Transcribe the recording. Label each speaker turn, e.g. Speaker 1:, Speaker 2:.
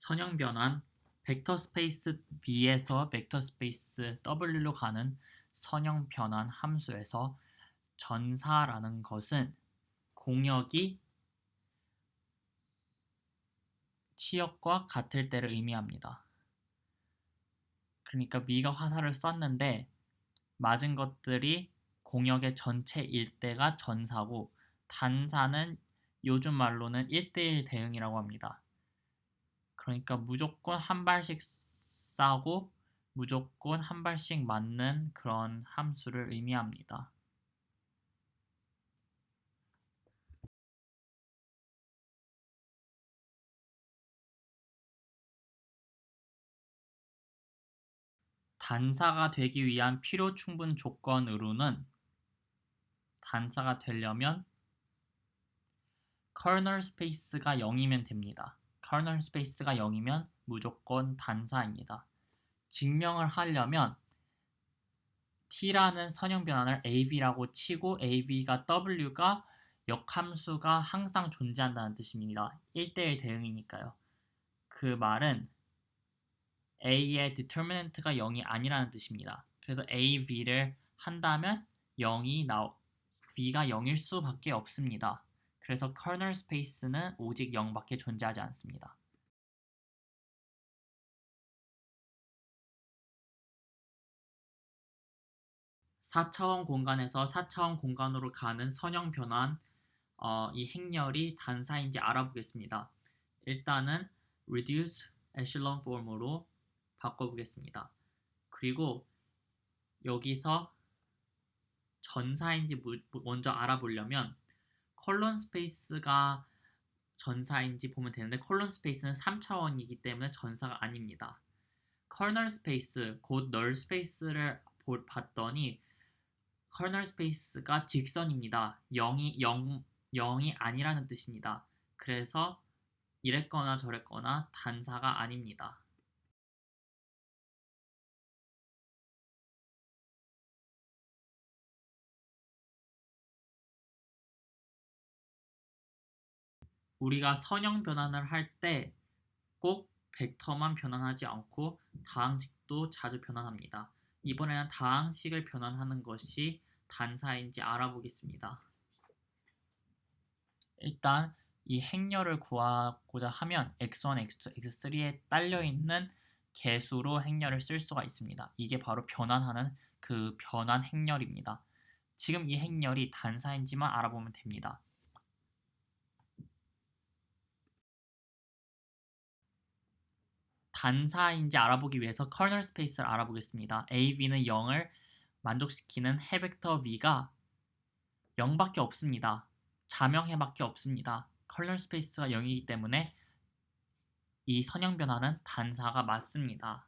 Speaker 1: 선형 변환 벡터 스페이스 V에서 벡터 스페이스 W로 가는 선형 변환 함수에서 전사라는 것은 공역이 치역과 같을 때를 의미합니다. 그러니까 V가 화살을 쐈는데 맞은 것들이 공역의 전체일 때가 전사고 단사는 요즘 말로는 1대1 대응이라고 합니다. 그러니까 무조건 한 발씩 싸고 무조건 한 발씩 맞는 그런 함수를 의미합니다. 단사가 되기 위한 필요 충분 조건으로는 단사가 되려면 커널 스페이스가 0이면 됩니다. 커널 스페이스가 0이면 무조건 단사입니다. 증명을 하려면 t라는 선형 변환을 av라고 치고 av가 w가 역함수가 항상 존재한다는 뜻입니다. 1대1 대응이니까요. 그 말은 a의 determinant가 0이 아니라는 뜻입니다. 그래서 a, v를 한다면 0이 나오, v가 0일 수밖에 없습니다. 그래서 커널 스페이스는 오직 0밖에 존재하지 않습니다. (4차원) 공간에서 (4차원) 공간으로 가는 선형 변환 어, 이 행렬이 단사인지 알아보겠습니다. 일단은 reduce echelon form으로 바꿔보겠습니다. 그리고 여기서 전사인지 먼저 알아보려면 컬론 스페이스가 전사인지 보면 되는데 컬론 스페이스는 3차원이기 때문에 전사가 아닙니다. 커널 스페이스 곧널 스페이스를 봤더니 커널 스페이스가 직선입니다. 0이 0 0이 아니라는 뜻입니다. 그래서 이랬거나 저랬거나 단사가 아닙니다. 우리가 선형 변환을 할 때 꼭 벡터만 변환하지 않고 다항식도 자주 변환합니다. 이번에는 다항식을 변환하는 것이 단사인지 알아보겠습니다. 일단 이 행렬을 구하고자 하면 x1, x2, x3에 딸려 있는 개수로 행렬을 쓸 수가 있습니다. 이게 바로 변환하는 그 변환 행렬입니다. 지금 이 행렬이 단사인지만 알아보면 됩니다. 단사인지 알아보기 위해서 커널 스페이스를 알아보겠습니다. AV는 0을 만족시키는 해벡터 V가 0밖에 없습니다. 자명해밖에 없습니다. 커널 스페이스가 0이기 때문에 이 선형 변화는 단사가 맞습니다.